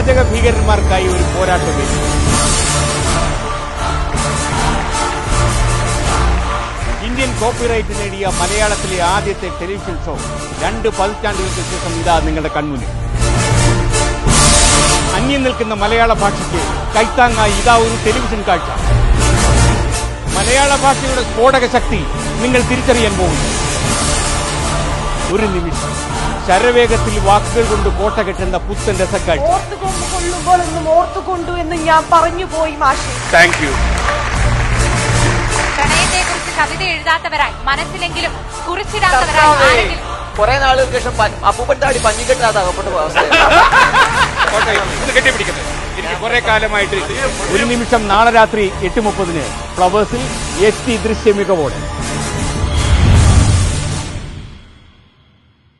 വാചക ഭീകരന്മാർക്കായി ഒരു പോരാട്ടം ഇന്ത്യൻ കോപ്പിറൈറ്റ് നേടിയ മലയാളത്തിലെ ആദ്യത്തെ ടെലിവിഷൻ ഷോ രണ്ട് പതിറ്റാണ്ടുകൾക്ക് ശേഷം ഇതാ നിങ്ങളുടെ കൺമുന്നിൽ. അന്യം നിൽക്കുന്ന മലയാള ഭാഷയ്ക്ക് കൈത്താങ്ങായി ഇതാ ഒരു ടെലിവിഷൻ കാഴ്ച. മലയാള ഭാഷയുടെ സ്ഫോടക ശക്തി നിങ്ങൾ തിരിച്ചറിയാൻ പോകുന്നു. ഒരു നിമിഷം. ശരവേഗത്തിൽ വാക്കുകൾ കൊണ്ട് കോട്ട കെട്ടുന്ന പുത്തൻ രസക്കാഴ്ച ഓർത്തുകൊണ്ട് കൊള്ളുമ്പോൾ എന്നും ഓർത്തുകൊണ്ടു എന്ന് ഞാൻ പറഞ്ഞു പോയി മാഷെ. താങ്ക് യു പ്രണയത്തെക്കുറിച്ച് കവിത എഴുതാത്തവരായി മനസ്സിലെങ്കിലും കുറിച്ചിടാത്തവരായി ആരെങ്കിലും കുറെ നാളുകൾക്ക് ശേഷം അപ്പൂപ്പൻ താടി പഞ്ഞിക്കെട്ടാതെ അകപ്പെട്ടു പോയ അവസ്ഥ ഒന്ന് കെട്ടിപ്പിടിക്കട്ടെ. എനിക്ക് കുറെ കാലമായിട്ട് ഒരു നിമിഷം നാളെ രാത്രി എട്ട് മുപ്പതിന് ഫ്ലവേഴ്സിൽ എസ് ടി ദൃശ്യ മികവോടെ